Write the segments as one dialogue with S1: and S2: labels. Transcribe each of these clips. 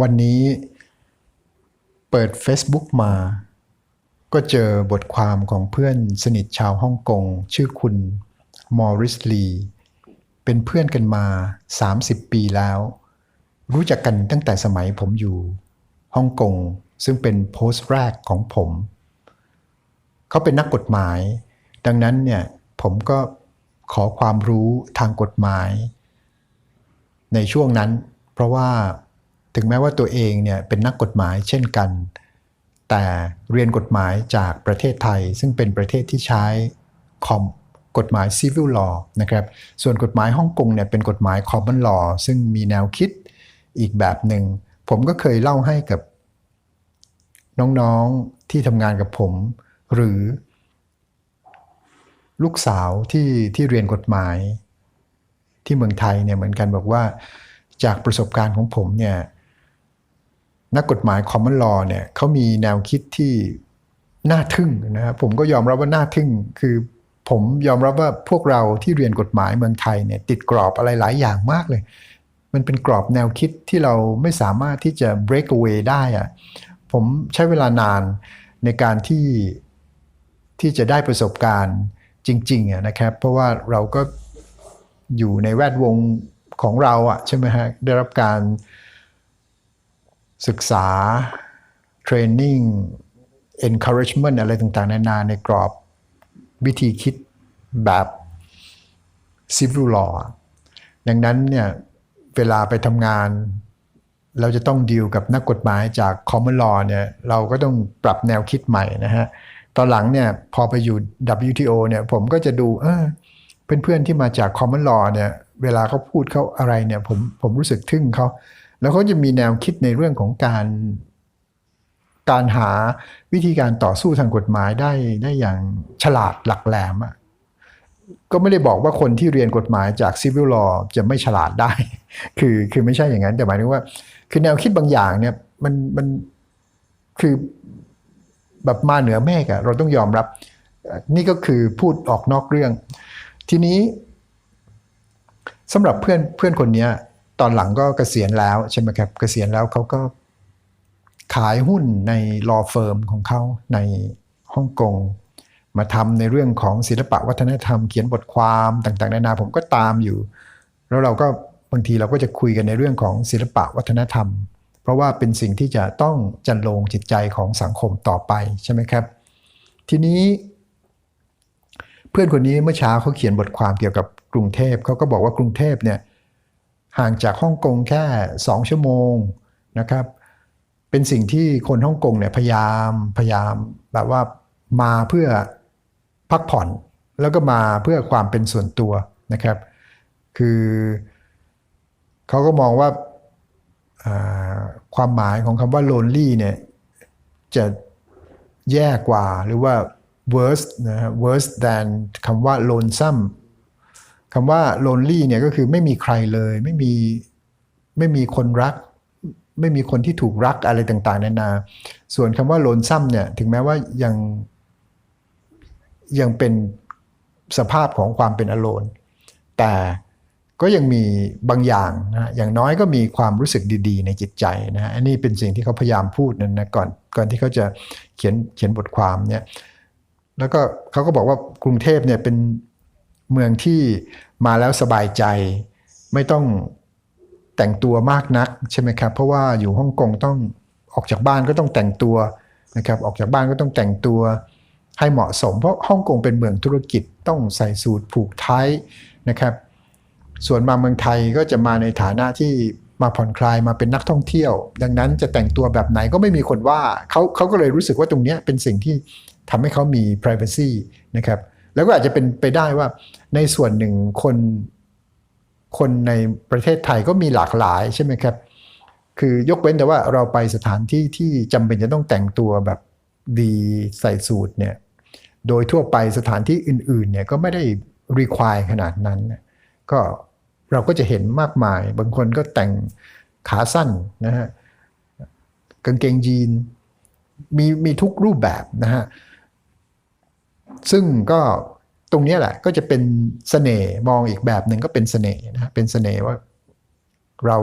S1: วันนี้เปิด Facebook มา ก็เจอบทความของเพื่อนสนิทชาวฮ่องกง ชื่อคุณมอริสลีเป็นเพื่อนกันมา 30 ปีแล้ว รู้จักกันตั้งแต่สมัยผมอยู่ฮ่องกง ซึ่งเป็นโพสต์แรกของผม เขาเป็นนักกฎหมาย ดังนั้นเนี่ยผมก็ขอความรู้ทางกฎหมาย ในช่วงนั้น เพราะว่า ถึงแม้ว่าตัวเองเนี่ยเป็นนักกฎหมายเช่นกัน แต่เรียนกฎหมายจากประเทศไทย ซึ่งเป็นประเทศที่ใช้คอมกฎหมาย civil law นะครับ ส่วนกฎหมายฮ่องกงเนี่ยเป็นกฎหมาย common law ซึ่งมีแนวคิดอีกแบบหนึ่ง ผมก็เคยเล่าให้กับน้องๆที่ทำงานกับผม หรือ ลูกสาวที่ที่เรียนกฎหมายที่เมืองไทยเนี่ยเหมือนกันบอกว่าจากประสบการณ์ของผมเนี่ย นักกฎหมาย common law เนี่ยเขามีแนวคิดที่น่าทึ่งนะครับผมก็ยอมรับว่าน่าทึ่ง คือผมยอมรับว่าพวกเราที่เรียนกฎหมายเมืองไทยเนี่ยติดกรอบอะไรหลายอย่างมากเลย มันเป็นกรอบแนวคิดที่เราไม่สามารถที่จะ break away ได้อะผมใช้เวลานานในการที่ที่จะได้ประสบการณ์จริงๆนะครับ เพราะว่าเราก็อยู่ในแวดวงของเราอะใช่ไหมฮะได้รับการ ศึกษา training encouragement อะไรต่างๆ นานาในกรอบวิธีคิดแบบ civil law ดังนั้นเนี่ยเวลาไปทำงาน เราจะต้องดีลกับนักกฎหมายจาก common law เนี่ยเราก็ต้องปรับแนวคิดใหม่นะฮะ ตอนหลังเนี่ยพอไปอยู่ WTO เนี่ยผมก็จะดูเออเพื่อนๆที่มาจาก common law เนี่ยเวลาเขาพูดเขาอะไรเนี่ยผมผมรู้สึกทึ่งเขา แล้วเขาจะมีแนวคิดในเรื่องของการการหาวิธีการต่อสู้ทางกฎหมายได้ได้อย่างฉลาดหลักแหลมอะก็ไม่ได้บอกว่าคนที่เรียนกฎหมายจาก civil law จะไม่ฉลาดได้ คือคือไม่ใช่อย่างนั้น แต่หมายถึงว่า คือแนวคิดบางอย่างเนี่ยมันมันคือแบบมาเหนือเมฆอะเราต้องยอมรับ นี่ก็คือพูดออกนอกเรื่อง ทีนี้สำหรับเพื่อนเพื่อนคนนี้ ตอนหลังก็เกษียณแล้วใช่ไหมครับ เกษียณแล้วเขาก็ขายหุ้นใน law firm ของเขาในฮ่องกงมาทำในเรื่องของศิลปะวัฒนธรรมเขียนบทความต่างๆนานาผมก็ตามอยู่ แล้วเราก็บางทีเราก็จะคุยกันในเรื่องของศิลปะวัฒนธรรม เพราะว่าเป็นสิ่งที่จะต้องจันลงจิตใจของสังคมต่อไปใช่ไหมครับ ทีนี้ เพื่อนคนนี้เมื่อเช้าเขาเขียนบทความเกี่ยวกับกรุงเทพเขาก็บอกว่ากรุงเทพเนี่ย ห่างจากฮ่องกงแค่ 2 ชั่วโมงนะครับ เป็นสิ่งที่คนฮ่องกงเนี่ยพยายามพยายามแบบว่ามาเพื่อพักผ่อนแล้วก็มาเพื่อความเป็นส่วนตัวนะครับ คือเขาก็มองว่าความหมายของคำว่า lonely เนี่ยจะแย่กว่าหรือว่า worse นะ worse than คำว่า lonesome คำว่า lonely เนี่ยก็คือไม่มีใครเลย ไม่มีไม่มีคนรัก ไม่มีคนที่ถูกรักอะไรต่างๆนานา ส่วนคำว่า lonesome เนี่ยถึงแม้ว่ายังยังเป็นสภาพของความเป็นอโลนแต่ก็ยังมีบางอย่างนะอย่างน้อยก็มีความรู้สึกดีๆ ในจิตใจนะอันนี้เป็นสิ่งที่เขาพยายามพูดนั่นนะก่อนก่อนที่เขาจะเขียนเขียนบทความเนี่ยแล้วก็เขาก็บอกว่ากรุงเทพเนี่ยเป็น เมืองที่มาแล้วสบายใจ ไม่ต้องแต่งตัวมากนักใช่ไหมครับ เพราะว่าอยู่ฮ่องกงต้องออกจากบ้านก็ต้องแต่งตัวนะครับออกจากบ้านก็ต้องแต่งตัวให้เหมาะสม เพราะฮ่องกงเป็นเมืองธุรกิจต้องใส่สูทผูกไทยนะครับ ส่วนมาเมืองไทยก็จะมาในฐานะที่มาผ่อนคลายมาเป็นนักท่องเที่ยว ดังนั้นจะแต่งตัวแบบไหนก็ไม่มีคนว่าเขาเขาก็เลยรู้สึกว่าตรงนี้เป็นสิ่งที่ทำให้เขามี privacy นะครับ แล้วก็อาจจะเป็นไปได้ว่าในส่วนหนึ่งคนคนในประเทศไทยก็มีหลากหลายใช่ไหมครับ คือยกเว้นแต่ว่าเราไปสถานที่ที่จำเป็นจะต้องแต่งตัวแบบดีใส่สูทเนี่ย โดยทั่วไปสถานที่อื่นๆเนี่ยก็ไม่ได้รีควายขนาดนั้น ก็เราก็จะเห็นมากมาย บางคนก็แต่งขาสั้นนะฮะกางเกงยีนมีมีทุกรูปแบบนะฮะ ซึ่งก็ตรงนี้แหละก็จะเป็นสเสน่ห์มองอีกแบบหนึ่งก็เป็นสเสน่ห์นะเป็นสเสน่ห์ว่าเรา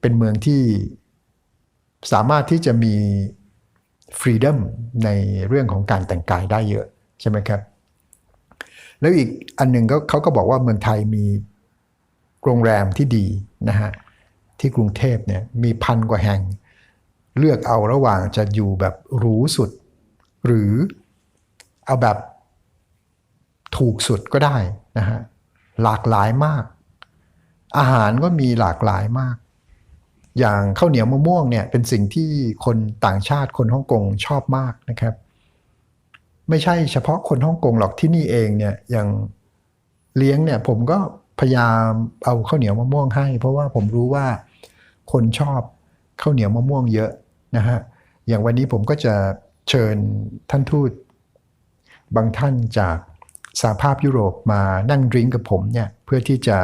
S1: เป็นเมืองที่สามารถที่จะมีฟรีด o m ในเรื่องของการแต่งกายได้เยอะใช่ไหมครับ แล้วอีกอันหนึ่งก็เขาก็บอกว่าเมืองไทยมีโรงแรมที่ดีนะฮะที่กรุงเทพเนี่ยมีพันกว่าแห่ง เลือกเอาระหว่างจะอยู่แบบหรูสุด หรือ เอาแบบถูกสุดก็ได้นะฮะหลากหลายมาก อาหารก็มีหลากหลายมาก อย่างข้าวเหนียวมะม่วงเนี่ยเป็นสิ่งที่คนต่างชาติคนฮ่องกงชอบมากนะครับ ไม่ใช่เฉพาะคนฮ่องกงหรอกที่นี่เองเนี่ยอย่างเลี้ยงเนี่ยผมก็พยายามเอาข้าวเหนียวมะม่วงให้ เพราะว่าผมรู้ว่าคนชอบข้าวเหนียวมะม่วงเยอะนะฮะอย่างวันนี้ผมก็จะเชิญท่านทูต บางท่านจากสหภาพยุโรปมานั่งดริงกับผมเนี่ยเพื่อที่จะ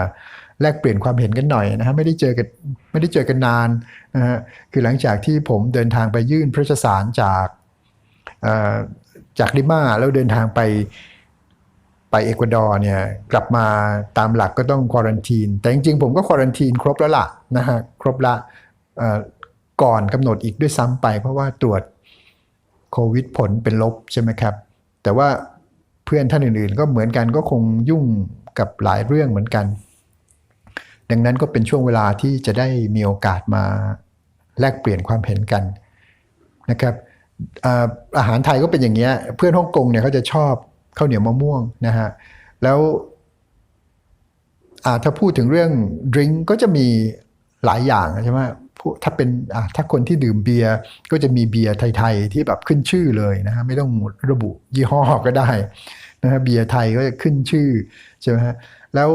S1: แลกเปลี่ยนความเห็นกันหน่อยนะฮะไม่ได้เจอกันไม่ได้เจอกันนานนะฮะคือหลังจากที่ผมเดินทางไปยื่นพระราชสารจากอ่อจากลิมาแล้วเดินทางไปไปเอกวาดอร์เนี่ยกลับมาตามหลักก็ต้องควอรันทีน แต่จริงๆ ผมก็ควอรันทีนครบแล้วล่ะนะฮะครบละอ่อก่อนกำหนดอีกด้วยซ้ำไป เพราะว่าตรวจโควิดผลเป็นลบใช่ไหมครับ แต่ว่าเพื่อนท่านอื่นๆ ก็เหมือนกันก็คงยุ่งกับหลายเรื่องเหมือนกัน ดังนั้นก็เป็นช่วงเวลาที่จะได้มีโอกาสมาแลกเปลี่ยนความเห็นกันนะครับอาหารไทยก็เป็นอย่างเงี้ยเพื่อนฮ่องกงเนี่ยเขาจะชอบข้าวเหนียวมะม่วงนะฮะแล้วถ้าพูดถึงเรื่องดริงก์ก็จะมีหลายอย่างใช่ไหม ถ้าเป็นถ้าคนที่ดื่มเบียร์ก็จะมีเบียร์ไทยๆที่แบบขึ้นชื่อเลยนะฮะไม่ต้องระบุยี่ห้อก็ได้นะฮะเบียร์ไทยก็จะขึ้นชื่อใช่ไหมฮะแล้ว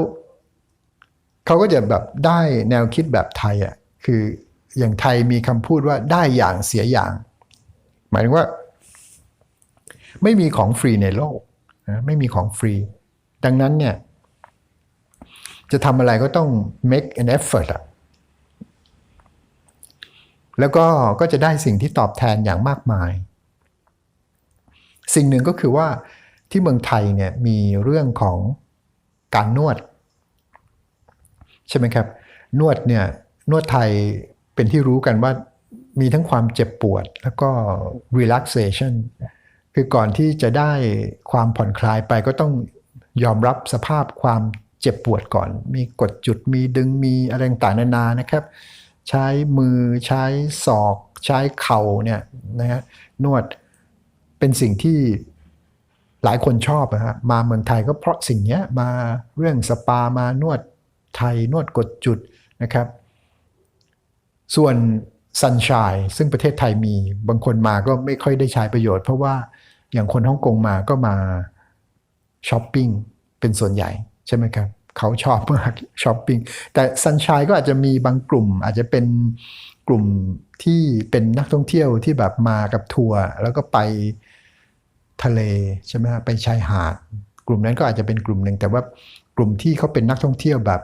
S1: เขาก็จะแบบได้แนวคิดแบบไทยอะคืออย่างไทยมีคำพูดว่าได้อย่างเสียอย่าง หมายถึงว่า ไม่มีของฟรีในโลกนะไม่มีของฟรี ดังนั้นเนี่ยจะทำอะไรก็ต้อง make an effort อะ แล้วก็ก็จะได้สิ่งที่ตอบแทนอย่างมากมาย สิ่งหนึ่งก็คือว่าที่เมืองไทยเนี่ยมีเรื่องของการนวด ใช่ไหมครับ นวดเนี่ยนวดไทยเป็นที่รู้กันว่ามีทั้งความเจ็บปวดแล้วก็ relaxation คือก่อนที่จะได้ความผ่อนคลายไปก็ต้องยอมรับสภาพความเจ็บปวดก่อน มีกดจุดมีดึงมีอะไรต่างๆนานานะครับ ใช้มือใช้ศอก ใช้เข่าเนี่ยนะฮะนวดเป็นสิ่งที่หลายคนชอบนะฮะมาเมืองไทยก็เพราะสิ่งนี้มาเรื่องสปามานวดไทยนวดกดจุดนะครับ ส่วนซันช i ยซึ่งประเทศไทยมีบางคนมาก็ไม่ค่อยได้ใช้ประโยชน์ เพราะว่าอย่างคนฮ่องกงมาก็มาช้อปปิ้งเป็นส่วนใหญ่ใช่ไหมครับ เขาชอบมากช้อปปิ้งแต่ซันช i ยก็อาจจะมีบางกลุ่ม อาจจะเป็นกลุ่มที่เป็นนักท่องเที่ยวที่แบบมากับทัวร์แล้วก็ไปทะเลใช่ไหมฮะไปชายหาด กลุ่มนั้นก็อาจจะเป็นกลุ่มหนึ่งแต่ว่ากลุ่มที่เขาเป็นนักท่องเที่ยวแบบ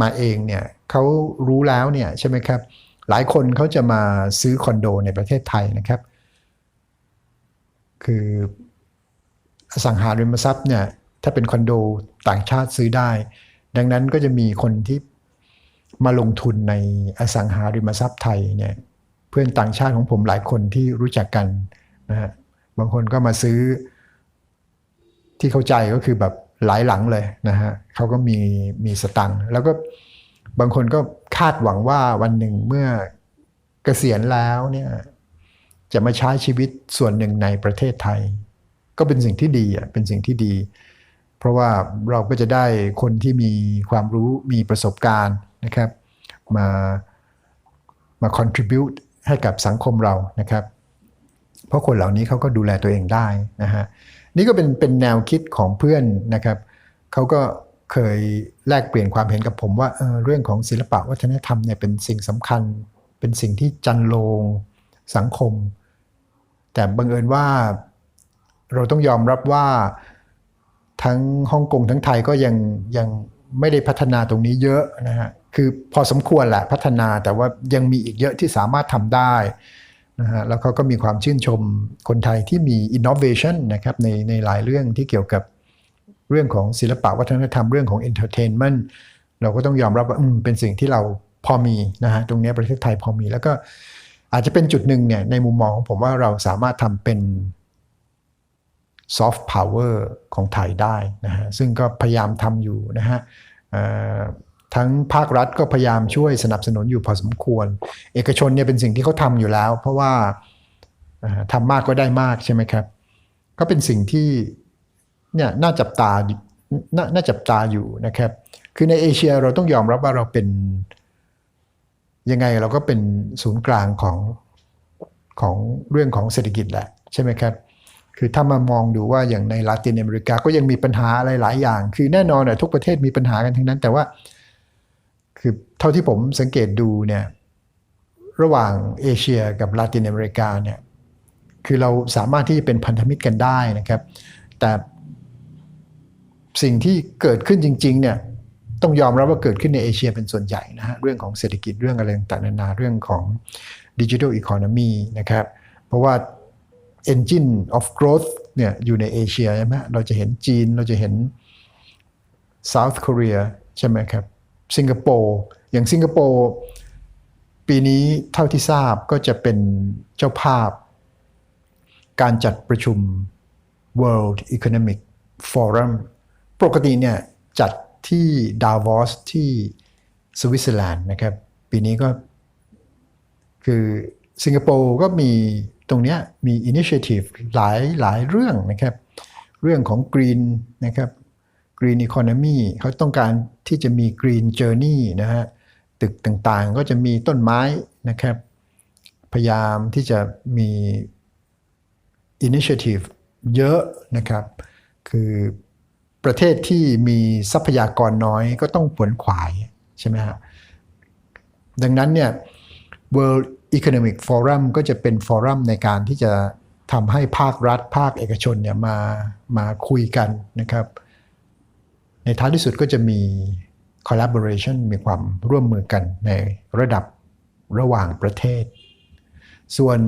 S1: มาเองเนี่ยเขารู้แล้วเนี่ยใช่ไหมครับ หลายคนเขาจะมาซื้อคอนโดในประเทศไทยนะครับ คืออสังหาริมทรัพย์เนี่ยถ้าเป็นคอนโดต่างชาติซื้อได้ ดังนั้นก็จะมีคนที่มาลงทุนในอสังหาริมทรัพย์ไทยเนี่ยเพื่อนต่างชาติของผมหลายคนที่รู้จักกันนะฮะบางคนก็มาซื้อที่เข้าใจก็คือแบบหลายหลังเลยนะฮะเขาก็มีมีสตังค์แล้วก็บางคนก็คาดหวังว่าวันหนึ่งเมื่อเกษียณแล้วเนี่ยจะมาใช้ชีวิตส่วนหนึ่งในประเทศไทย ก็เป็นสิ่งที่ดีอะเป็นสิ่งที่ดี เพราะว่าเราก็จะได้คนที่มีความรู้มีประสบการณ์นะครับ มามา contribute ให้กับสังคมเรานะครับ เพราะคนเหล่านี้เขาก็ดูแลตัวเองได้นะฮะนี่ก็เป็นเป็นแนวคิดของเพื่อนนะครับเขาก็เคยแลกเปลี่ยนความเห็นกับผมว่าเเรื่องของศิลปะวัฒนธรรมเนี่ยเป็นสิ่งสำคัญ เป็นสิ่งที่จันโลงสังคม แต่บังเอิญว่าเราต้องยอมรับว่า ทั้งฮ่องกงทั้งไทยก็ยังยังไม่ได้พัฒนาตรงนี้เยอะนะฮะคือพอสมควรแหละพัฒนาแต่ว่ายังมีอีกเยอะที่สามารถทำได้นะฮะแล้วเขาก็มีความชื่นชมคนไทยที่มี innovation นะครับในในหลายเรื่องที่เกี่ยวกับเรื่องของศิลปะวัฒนธรรมเรื่องของ entertainment เราก็ต้องยอมรับว่าเป็นสิ่งที่เราพอมีนะฮะตรงนี้ประเทศไทยพอมี แล้วก็อาจจะเป็นจุดหนึ่งเนี่ยในมุมมองของผมว่าเราสามารถทำเป็น ซอฟต์พาวเวอร์ของไทยได้นะฮะซึ่งก็พยายามทำอยู่นะฮะทั้งภาครัฐก็พยายามช่วยสนับสนุนอยู่พอสมควร เอกชนเนี่ยเป็นสิ่งที่เขาทำอยู่แล้ว เพราะว่าทำมากก็ได้มากใช่ไหมครับ ก็เป็นสิ่งที่เนี่ยน่าจับตานน่าจับตาอยู่นะครับ คือในเอเชียเราต้องยอมรับว่าเราเป็นยังไงเราก็เป็นศูนย์กลางของของเรื่องของเศรษฐกิจแหละใช่ไหมครับ คือถ้ามามองดูว่าอย่างในลาตินอเมริกาก็ยังมีปัญหาอะไรหลายอย่าง คือแน่นอนอะทุกประเทศมีปัญหากันทั้งนั้น แต่ว่า คือเท่าที่ผมสังเกตดูเนี่ยระหว่างเอเชียกับลาตินอเมริกาเนี่ยคือเราสามารถที่จะเป็นพันธมิตรกันได้นะครับ แต่สิ่งที่เกิดขึ้นจริง ๆ เนี่ยต้องยอมรับว่าเกิดขึ้นในเอเชียเป็นส่วนใหญ่นะฮะเรื่องของเศรษฐกิจเรื่องอะไรต่างๆนานาเรื่องของดิจิทัลอีโคโนมีนะครับ เพราะว่า engine of growth เนี่ยอยู่ในเอเชียใช่ไหมเราจะเห็นจีนเราจะเห็น South Korea ใช่ไหมครับ สิงคโปร์ อย่างสิงคโปร์ ปีนี้เท่าที่ทราบก็จะเป็นเจ้าภาพ การจัดประชุม World Economic Forum ปกติเนี่ยจัดที่ดาวอสที่สวิตเซอร์แลนด์นะครับ ปีนี้ก็คือสิงคโปร์ก็มี ตรงนี้มีอินิช i ทีฟหลายหลายเรื่องนะครับ เรื่องของ Green นะครับ Green Economy เขาต้องการที่จะมี Green Journey นะฮะตึกต่างๆก็จะมีต้นไม้นะครับ พยายามที่จะมี Initiative เยอะนะครับ คือประเทศที่มีทรัพยากรน้อยก็ต้องผวนขวายใช่ไหมฮะดังนั้นเนี่ย World Economic Forum ก็จะเป็นฟอรัมในการที่จะทำให้ภาครัฐ ภาคเอกชนเนี่ยมามาคุยกันนะครับ ในท้ายที่สุดก็จะมี collaboration มีความร่วมมือกันในระดับระหว่างประเทศ ส่วน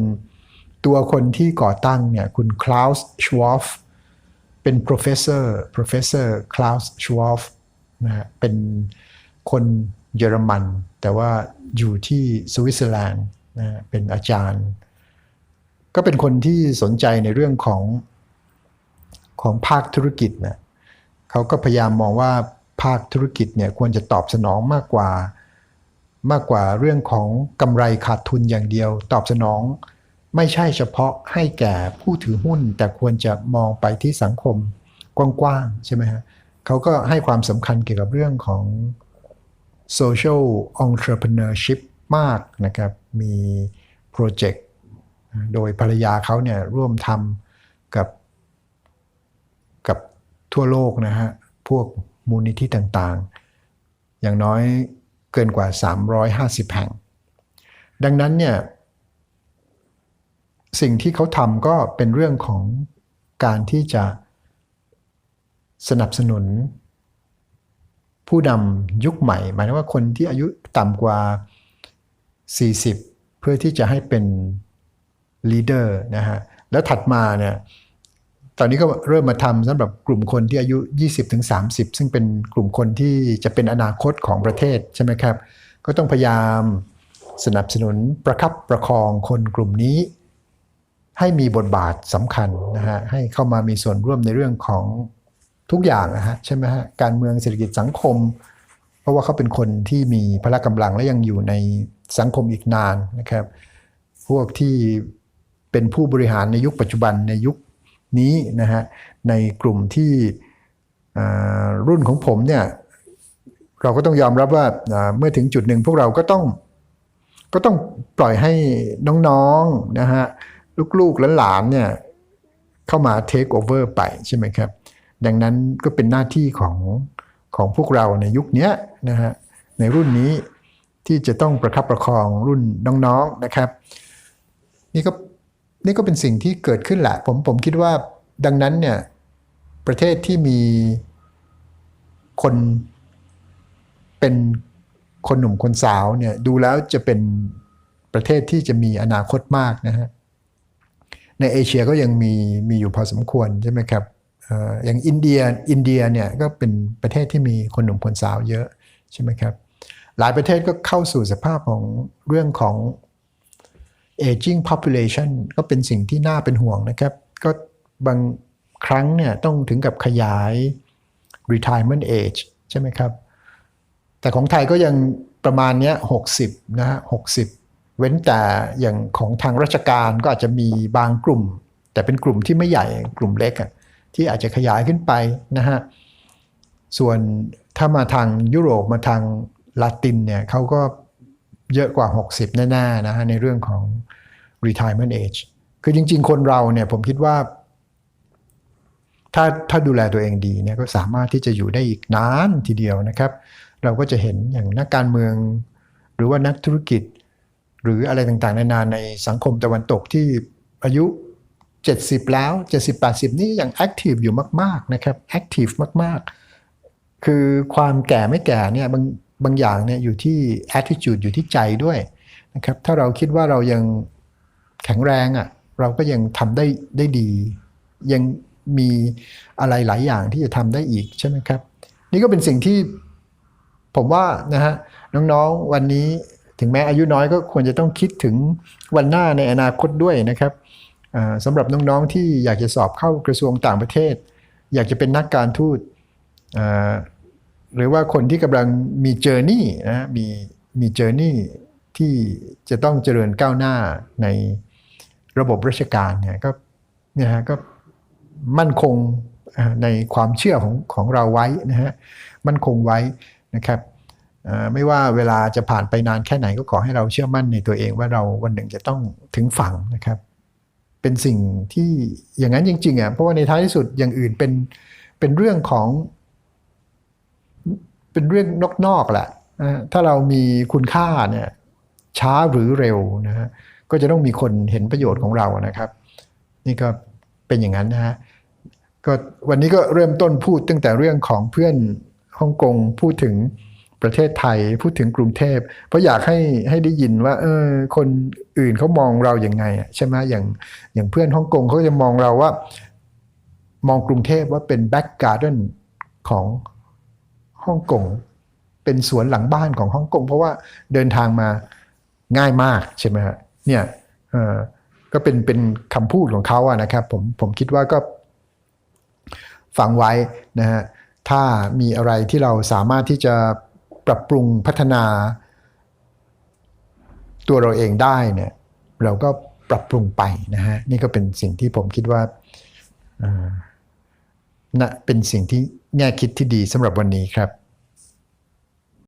S1: ตัวคนที่ก่อตั้งเนี่ยคุณคลา u สชวอฟเป็น professor professor Klaus Schwab นะฮะเป็นคนเยอรมัน แต่ว่าอยู่ที่สวิตเซอร์แลนด์ นะเป็นอาจารย์ ก็เป็นคนที่สนใจในเรื่องของของภาคธุรกิจนะเขาก็พยายามมองว่าภาคธุรกิจเนี่ยควรจะตอบสนองมากกว่า มากกว่าเรื่องของกำไรขาดทุนอย่างเดียว ตอบสนองไม่ใช่เฉพาะให้แก่ผู้ถือหุ้น แต่ควรจะมองไปที่สังคมกว้างๆใช่ไหมฮะเขาก็ให้ความสำคัญเกี่ยวกับเรื่องของ social entrepreneurship มากนะครับ มีโปรเจกต์โดยภรรยาเขาเนี่ยร่วมทำกับกับทั่วโลกนะฮะ พวกมูลนิธิต่างๆ อย่างน้อยเกินกว่า 350 แห่ง ดังนั้นเนี่ยสิ่งที่เขาทำก็เป็นเรื่องของการที่จะสนับสนุนผู้นำยุคใหม่ หมายถึงว่าคนที่อายุต่ำกว่า 40 เพื่อที่จะให้เป็นลีดเดอร์นะฮะแล้วถัดมาเนี่ยตอนนี้ก็เริ่มมาทำสำหรับกลุ่มคนที่อายุ 20-30 ซึ่งเป็นกลุ่มคนที่จะเป็นอนาคตของประเทศใช่ไหมครับ ก็ต้องพยายามสนับสนุนประคับประคองคนกลุ่มนี้ ให้มีบทบาทสำคัญนะฮะให้เข้ามามีส่วนร่วมในเรื่องของทุกอย่างนะฮะใช่ไหมฮะการเมืองเศรษฐกิจสังคม เพราะว่าเขาเป็นคนที่มีพละกำลังและยังอยู่ใน สังคมอีกนานนะครับ พวกที่เป็นผู้บริหารในยุคปัจจุบันในยุคนี้นะฮะในกลุ่มที่รุ่นของผมเนี่ยเราก็ต้องยอมรับว่าเมื่อถึงจุดหนึ่งพวกเราก็ต้องก็ต้องปล่อยให้น้องๆนะฮะลูกๆหลานๆเนี่ยเข้ามาเทคโอเวอร์ไปใช่ไหมครับ ดังนั้นก็เป็นหน้าที่ของของพวกเราในยุคนี้นะฮะในรุ่นนี้ ที่จะต้องประคับประคองรุ่นน้องๆนะครับ นี่ก็นี่ก็เป็นสิ่งที่เกิดขึ้นแหละผมผมคิดว่าดังนั้นเนี่ยประเทศที่มีคนเป็นคนหนุ่มคนสาวเนี่ยดูแล้วจะเป็นประเทศที่จะมีอนาคตมากนะฮะในเอเชียก็ยังมีมีอยู่พอสมควรใช่ไหมครับอย่างอินเดียอินเดียเนี่ยก็เป็นประเทศที่มีคนหนุ่มคนสาวเยอะใช่ไหมครับ หลายประเทศก็เข้าสู่สภาพของเรื่องของ aging population ก็เป็นสิ่งที่น่าเป็นห่วงนะครับ ก็บางครั้งเนี่ยต้องถึงกับขยาย retirement age ใช่ไหมครับ แต่ของไทยก็ยังประมาณเนี้ย60นะฮะ60เว้นแต่อย่างของทางราชการก็อาจจะมีบางกลุ่ม แต่เป็นกลุ่มที่ไม่ใหญ่กลุ่มเล็กอะที่อาจจะขยายขึ้นไปนะฮะส่วนถ้ามาทางยุโรปมาทาง ลาตินเนี่ยเขาก็เยอะกว่า 60 แน่ๆนะฮะในเรื่องของ retirement age คือจริง ๆ คนเราเนี่ยผมคิดว่า ถ้าถ้าดูแลตัวเองดีเนี่ยก็สามารถที่จะอยู่ได้อีกนานทีเดียวนะครับ เราก็จะเห็นอย่างนักการเมือง หรือว่านักธุรกิจ หรืออะไรต่างๆนานาในสังคมตะวันตกที่อายุ 70 แล้ว 70-80 นี่ยังแอคทีฟอยู่มาก ๆ นะครับแอคทีฟมาก ๆ คือความแก่ไม่แก่เนี่ยบาง บางอย่างเนี่ยอยู่ที่ attitude อยู่ที่ใจด้วยนะครับถ้าเราคิดว่าเรายังแข็งแรงอะ่ะเราก็ยังทำได้ได้ดี ยังมีอะไรหลายอย่างที่จะทำได้อีกใช่ไหมครับ นี่ก็เป็นสิ่งที่ผมว่านะฮะน้องๆวันนี้ถึงแม้อายุน้อยก็ควรจะต้องคิดถึงวันหน้าในอนาคตด้วยนะครับสำหรับน้องๆที่อยากจะสอบเข้ากระทรวงต่างประเทศ อยากจะเป็นนักการทูต หรือว่าคนที่กำลังมีเจอร์นี่นะมีมีเจอร์นี่ที่จะต้องเจริญก้าวหน้าในระบบราชการเนี่ยก็เนี่ยฮะก็มั่นคงในความเชื่อของของเราไว้นะฮะมั่นคงไว้นะครับไม่ว่าเวลาจะผ่านไปนานแค่ไหนก็ขอให้เราเชื่อมั่นในตัวเองว่าเราวันหนึ่งจะต้องถึงฝั่งนะครับ เป็นสิ่งที่อย่างนั้นจริงๆอะเพราะว่าในท้ายที่สุดอย่างอื่นเป็นเป็นเรื่องของ เป็นเรื่องนอกๆแหละถ้าเรามีคุณค่าเนี่ยช้าหรือเร็วนะฮะก็จะต้องมีคนเห็นประโยชน์ของเรานะครับ นี่ก็เป็นอย่างนั้นนะฮะก็วันนี้ก็เริ่มต้นพูดตั้งแต่เรื่องของเพื่อนฮ่องกงพูดถึงประเทศไทยพูดถึงกรุงเทพ เพราะอยากให้ให้ได้ยินว่า เออ คนอื่นเขามองเราอย่างไงอะใช่ไหมอย่างอย่างเพื่อนฮ่องกงเขาจะมองเราว่า มองกรุงเทพว่าเป็นแบ็กการ์เดนของ ฮ่องกงเป็นสวนหลังบ้านของฮ่องกงเพราะว่าเดินทางมาง่ายมากใช่ไหมฮะเนี่ยก็เป็นเป็นคำพูดของเขาอะนะครับผมผมคิดว่าก็ฟังไว้นะฮะถ้ามีอะไรที่เราสามารถที่จะปรับปรุงพัฒนา ตัวเราเองได้เนี่ยเราก็ปรับปรุงไปนะฮะนี่ก็เป็นสิ่งที่ผมคิดว่าเอ่อนะเป็นสิ่งที่ แง่คิดที่ดีสำหรับวันนี้ครับ